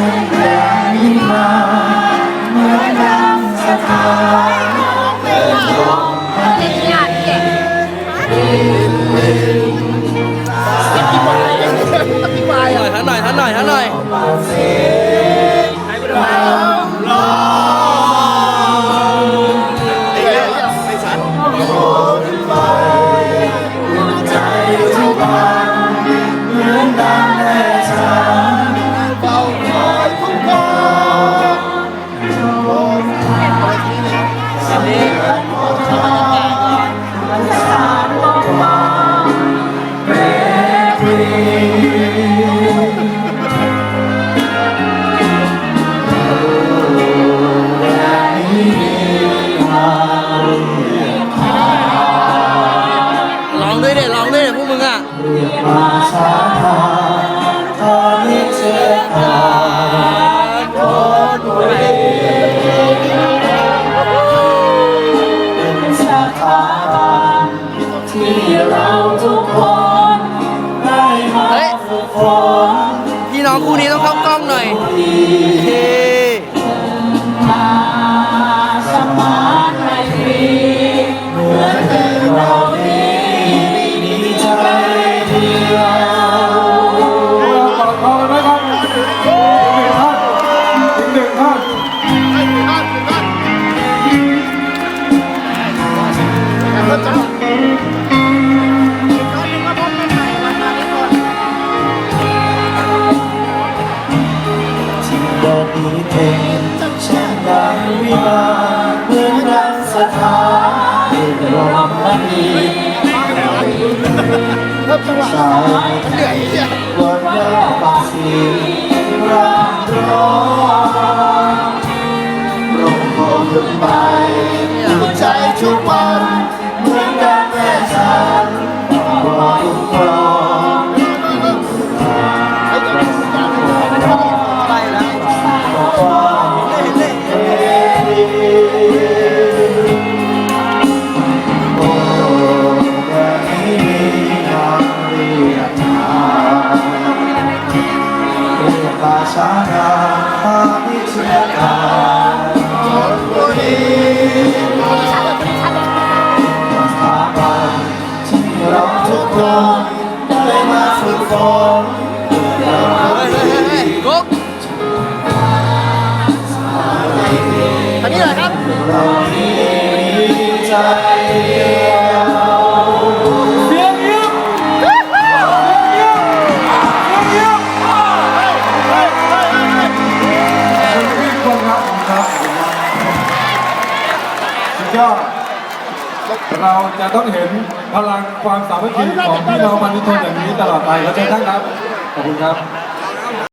ฉันแค่นี้มาเหมือนดังสถานเปิดลมพระเนตรหน่อยท่านหน่อยท่านหน่อยท่านหน่อย ร้องด้วยเด็ร้องด้วยเด็พวกมึงอะเรียกมาช้ามาตอนนี้เจอขาดโดนเวเป็นสถาบันที่เราทุกคน ฮ้ยฝึกฝนพี่น้องคู่นี้ต้อง สายวนเล่าปากสีร่ เงียบทุกคนครับครับสุดยอดเราจะต้องเห็น พลังความสามัคคีของพี่น้องมันทุกคนอย่างนี้ตลอดไปครับเชิญท่านครับ ขอบคุณครับ